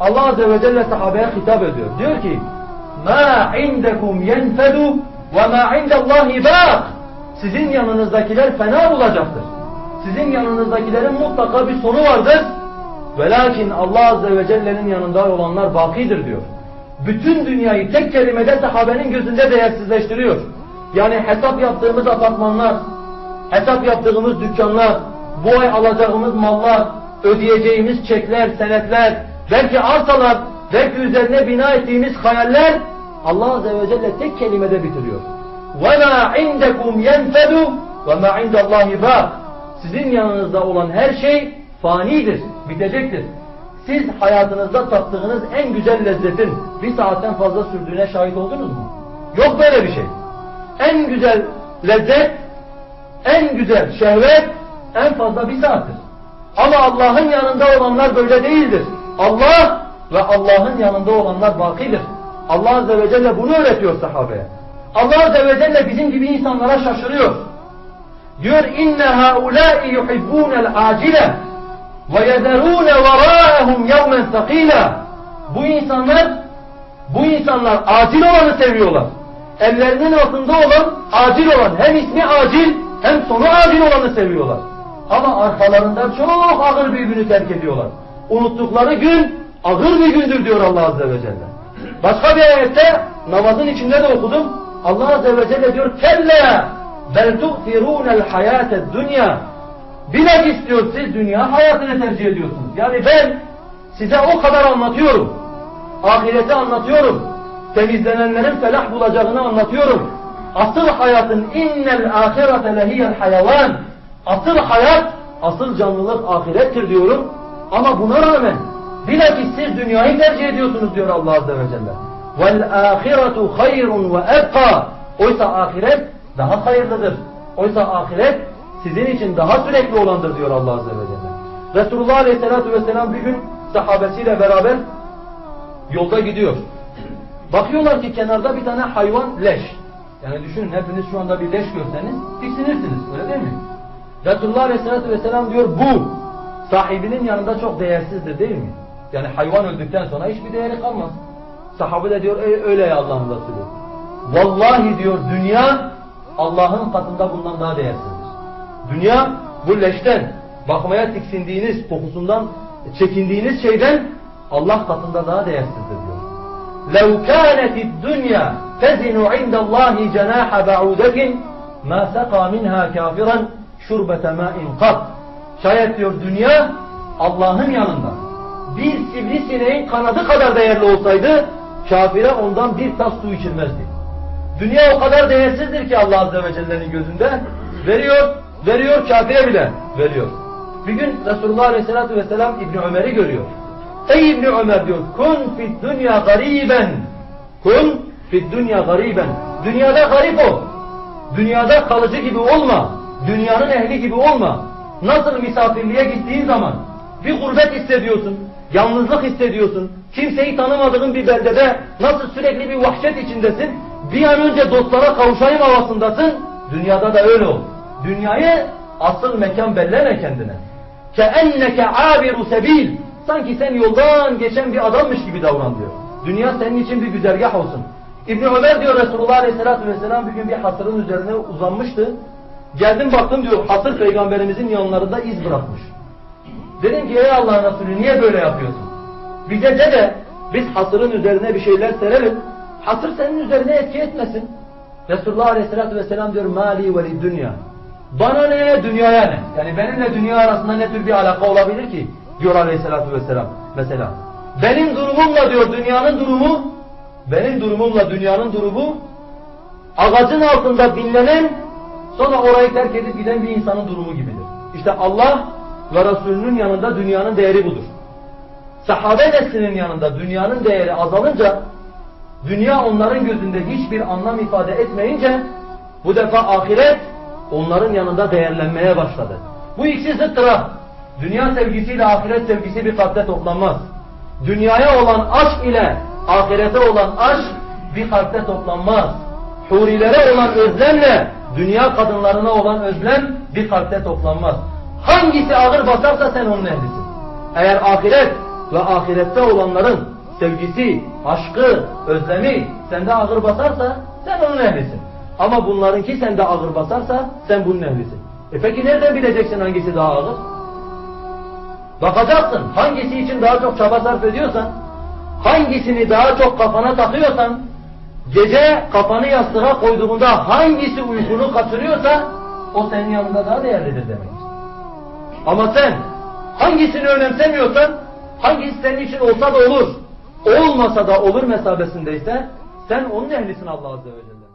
Allah Azze ve Celle sahabeye hitap ediyor. Diyor ki مَا عِنْدَكُمْ يَنْفَدُ وَمَا عِنْدَ اللّٰهِ بَاقٍ Sizin yanınızdakiler fena olacaktır. Sizin yanınızdakilerin mutlaka bir sonu vardır. Velakin Allah Azze ve Celle'nin yanında olanlar bakidir diyor. Bütün dünyayı tek kelimede sahabenin gözünde değersizleştiriyor. Yani hesap yaptığımız apartmanlar, hesap yaptığımız dükkanlar, bu ay alacağımız mallar, ödeyeceğimiz çekler, senetler, belki arsalar, belki üzerine bina ettiğimiz hayaller Allah Azze ve Celle tek kelimede bitiriyor. وَمَا عِنْدَكُمْ يَنْفَدُ وَمَا عِنْدَ اللّٰهِ بَاقٍ Sizin yanınızda olan her şey fanidir, bitecektir. Siz hayatınızda tattığınız en güzel lezzetin bir saatten fazla sürdüğüne şahit oldunuz mu? Yok böyle bir şey. En güzel lezzet, en güzel şehvet en fazla bir saattir. Ama Allah'ın yanında olanlar böyle değildir. Allah ve Allah'ın yanında olanlar bakidir. Allah Azze ve Celle bunu öğretiyor sahabeye. Allah Azze ve Celle bizim gibi insanlara şaşırıyor. Diyor inne haulâi yuhibbûnel acile ve yezerûne verâehum yevmen sakîlâ. Bu insanlar bu insanlar acil olanı seviyorlar. Ellerinin altında olan acil olan hem ismi acil hem sonu acil olanı seviyorlar. Ama arkalarından çok ağır bir günü terk ediyorlar. Unuttukları gün ağır bir gündür diyor Allah Azze ve Celle. Başka bir ayette namazın içinde de okudum. Allah Azze ve Celle diyor kelle bel tu'firûnel hayâted dünya Bilakis diyor siz dünya hayatını tercih ediyorsunuz. Yani ben size o kadar anlatıyorum. Ahireti anlatıyorum. Temizlenenlerin felah bulacağını anlatıyorum. Asıl hayatın innel ahirete lehiyel hayavan. Asıl hayat, asıl canlılık ahirettir diyorum. Ama buna rağmen bilakis siz dünyayı tercih ediyorsunuz diyor Allah Azze ve Celle. Hayrun ve ebqa. Oysa ahiret daha hayırlıdır. Oysa ahiret sizin için daha sürekli olandır diyor Allah Azze ve Celle. Resulullah Aleyhisselatü Vesselam bir gün sahabesiyle beraber yolda gidiyor. Bakıyorlar ki kenarda bir tane hayvan leş. Yani düşünün hepiniz şu anda bir leş görseniz tiksinirsiniz öyle değil mi? Resulullah Aleyhisselatü Vesselam diyor bu sahibinin yanında çok değersizdir değil mi? Yani hayvan öldükten sonra hiçbir değeri kalmaz. Sahabe de diyor "E, öyle ya Allah'ın Resulü. Vallahi diyor dünya Allah'ın katında bundan daha değersizdir. Dünya bu leşten, bakmaya tiksindiğiniz, kokusundan çekindiğiniz şeyden Allah katında daha değersizdir diyor. لَوْ كَانَتِ الدُّنْيَا تَزِنُ عِنْدَ اللّٰهِ جَنَاحَ بَعُودَةٍ مَا سَقَى مِنْهَا كَافِرًا شُرْبَةَ مَاءٍ قَطْ Şayet diyor dünya Allah'ın yanında bir sivrisineğin kanadı kadar değerli olsaydı kafire ondan bir tas su içilmezdi. Dünya o kadar değersizdir ki Allah Azze ve Celle'nin gözünde veriyor, veriyor kafire bile veriyor. Bir gün Resulullah Aleyhisselatü Vesselam İbni Ömer'i görüyor. Ey İbni Ömer diyor, kun fid dünya gariben. Kun fid dünya gariben. Dünyada garip ol. Dünyada kalıcı gibi olma. Dünyanın ehli gibi olma. Nasıl misafirliğe gittiğin zaman bir gurbet hissediyorsun, yalnızlık hissediyorsun, kimseyi tanımadığın bir beldede nasıl sürekli bir vahşet içindesin, bir an önce dostlara kavuşayım havasındasın, dünyada da öyle ol. Dünyayı asıl mekan belleme kendine. كَاَنَّكَ عَابِرُ sebil. Sanki sen yoldan geçen bir adammış gibi davran diyor. Dünya senin için bir güzergah olsun. İbni Ömer diyor Resulullah Aleyhisselatü Vesselam bir gün bir hasırın üzerine uzanmıştı. Geldim baktım diyor hasır peygamberimizin yanlarında iz bırakmış. Dedim ki ey Allah'ın Resulü niye böyle yapıyorsun? Bize de de biz hasırın üzerine bir şeyler serelim. Hasır senin üzerine etki etmesin. Resulullah Aleyhisselatü Vesselam diyor mali veli dünya. Bana ne dünyaya ne? Yani benimle dünya arasında ne tür bir alaka olabilir ki? Diyor Aleyhisselatü Vesselam. Mesela benim durumumla diyor dünyanın durumu benim durumumla dünyanın durumu ağacın altında dinlenen sonra orayı terk edip giden bir insanın durumu gibidir. İşte Allah ve Resulünün yanında dünyanın değeri budur. Sahabe neslinin yanında dünyanın değeri azalınca dünya onların gözünde hiçbir anlam ifade etmeyince bu defa ahiret onların yanında değerlenmeye başladı. Bu ikisi zıttır Dünya sevgisiyle ahiret sevgisi bir kalpte toplanmaz. Dünyaya olan aşk ile ahirete olan aşk bir kalpte toplanmaz. Hurilere olan özlemle dünya kadınlarına olan özlem bir kalpte toplanmaz. Hangisi ağır basarsa sen onun ehlisin. Eğer ahiret ve ahirette olanların sevgisi, aşkı, özlemi sende ağır basarsa sen onun ehlisin. Ama bunlarınki sende ağır basarsa sen bunun ehlisin. E peki nereden bileceksin hangisi daha ağır? Bakacaksın hangisi için daha çok çaba sarf ediyorsan, hangisini daha çok kafana takıyorsan, gece kafanı yastığa koyduğunda hangisi uykunu kaçırıyorsa o senin yanında daha değerlidir demektir. Ama sen hangisini önemsemiyorsan, hangisi senin için olsa da olur, olmasa da olur mesabesindeyse sen onun ehlisin Allah Azze ve Celle.